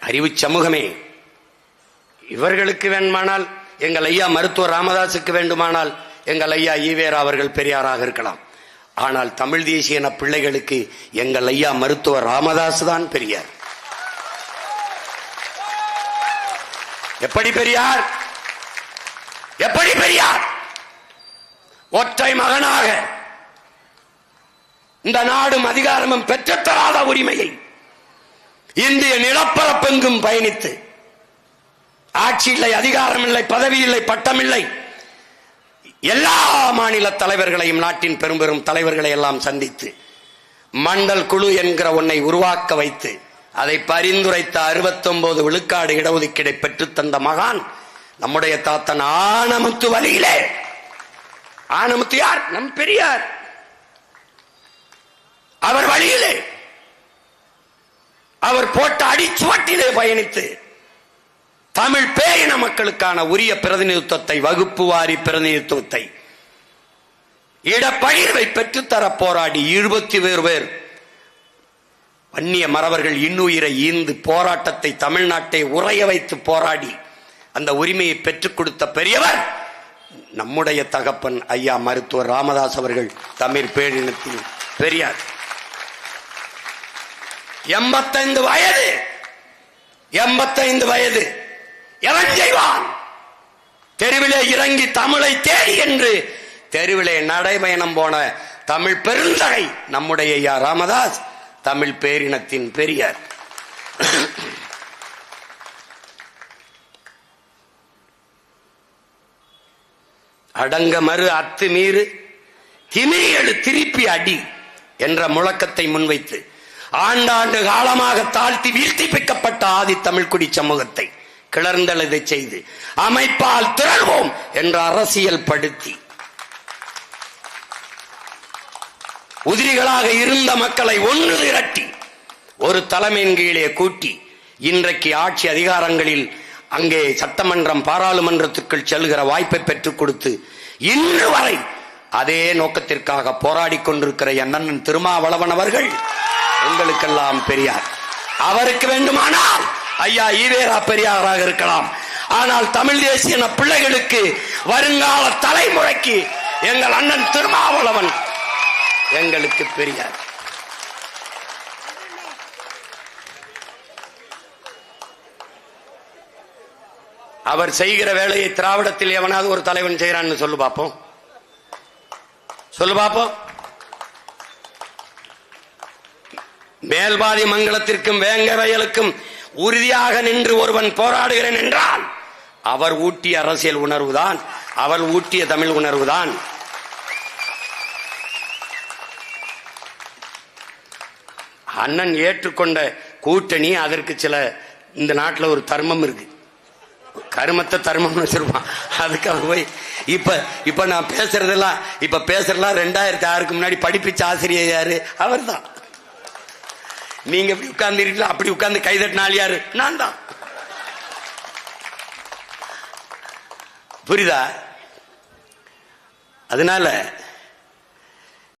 அறிவு சமூகமே. இவர்களுக்கு வேண்டுமானால் எங்கள் ஐயா மருத்துவர் ராமதாசுக்கு வேண்டுமானால் எங்கள் ஐயா ஈவேரா அவர்கள் பெரியாராக இருக்கலாம். ஆனால் தமிழ் தேசியன பிள்ளைகளுக்கு எங்கள் ஐயா மருத்துவர் ராமதாஸ் தான் பெரியார். எப்படி பெரியார்? எப்படி பெரியார்? ஒற்றை மகனாக. இந்த நாடும் அதிகாரமும் பெற்றுத்தராத உரிமையை இந்திய நிலப்பரப்பெங்கும் பயணித்து. ஆட்சி இல்லை அதிகாரம் இல்லை பதவி இல்லை பட்டம் இல்லை. எல்லா மாநில தலைவர்களையும் நாட்டின் பெரும் பெரும் தலைவர்களை எல்லாம் சந்தித்து மண்டல் குழு என்கிற ஒன்னை உருவாக்க வைத்து அதை பரிந்துரைத்த 69 விழுக்காடு இடஒதுக்கீடை பெற்று தந்த மகான் நம்முடைய தாத்தன் ஆனமுத்து வழியிலே. ஆனமுத்து யார்? நம் பெரியார். அவர் வழியிலே. அவர் போட்ட அடிச்சுவட்டிலே பயணித்து தமிழ் பேரின மக்களுக்கான உரிய பிரதிநிதித்துவத்தை வகுப்பு வாரி பிரதிநிதித்துவத்தை இடப்பகிர்வை பெற்றுத்தர போராடி இருபத்தி பேர் பேர். வன்னிய மறவர்கள் இன்னுயிரை ஈந்து போராட்டத்தை தமிழ்நாட்டை உறைய வைத்து போராடி அந்த உரிமையை பெற்றுக் கொடுத்த பெரியவர் நம்முடைய தகப்பன் ஐயா மருத்துவர் ராமதாஸ் அவர்கள் தமிழ் பேரினத்தில் பெரியார். எண்பத்தைந்து வயது. எண்பத்தைந்து வயது. எவன் செய்வான்? தெருவிலே இறங்கி தமிழை தேடி என்று தெருவிலே நடைபயணம் போன தமிழ் பெருந்தகை நம்முடைய ஐயா ராமதாஸ் தமிழ் பேரினத்தின் பெரியார். அடங்க மறு அத்து மீறு திருப்பி அடி என்ற முழக்கத்தை முன்வைத்து ஆண்டாண்டு காலமாக தாழ்த்தி வீழ்த்தி பிக்கப்பட்ட ஆதி தமிழ்குடி சமூகத்தை கிளர்ந்தெழுதை செய்து அமைப்பால் திரள்வோம் என்ற அரசியல் படுத்தி. உதிரிகளாக இருந்த மக்களை ஒன்று திரட்டி ஒரு தலைமையின் கீழே கூட்டி இன்றைக்கு ஆட்சி அதிகாரங்களில் அங்கே சட்டமன்றம் பாராளுமன்றத்துக்குள் செல்கிற வாய்ப்பை பெற்றுக் கொடுத்து இன்று வரை அதே நோக்கத்திற்காக போராடி கொண்டிருக்கிற என் அண்ணன் திருமாவளவன் அவர்கள் உங்களுக்கெல்லாம் பெரியார். அவருக்கு வேண்டுமானால் ஐயா ஈவேரா பெரியாராக இருக்கலாம். ஆனால் தமிழ் தேசிய பிள்ளைகளுக்கு வருங்கால தலைமுறைக்கு எங்கள் அண்ணன் திருமாவளவன் எங்களுக்கு பெரியார். அவர் செய்கிற வேலையை திராவிடத்தில் எவனாவது ஒரு தலைவன் செய்யறான்னு சொல்லு பார்ப்போம் சொல்லு பார்ப்போம் மேல்பாதி மங்கலத்திற்கும் வேங்க வயலுக்கும் உறுதியாக நின்று ஒருவன் போராடுகிறேன் என்றால் அவர் ஊட்டிய அரசியல் உணர்வுதான் அவர் ஊட்டிய தமிழ் உணர்வுதான். அண்ணன் ஏற்றுக்கொண்ட கூட்டணி அதற்கு சில இந்த நாட்டில் ஒரு தர்மம் இருக்கு. கருமத்தை தர்மம்னு வச்சிருப்பான். அதுக்காக போய் இப்ப இப்ப நான் பேசுறதெல்லாம் இப்ப பேசுறதெல்லாம் ரெண்டாயிரத்தி ஆறுக்கு முன்னாடி படிப்பிச்ச ஆசிரியர் யாரு? அவர்தான். நீங்க எப்படி உட்கார்ந்து இருக்கீங்களா அப்படி உட்கார்ந்து கைதட்டினால் யாரு? நான் தான். புரியுதா? அதனால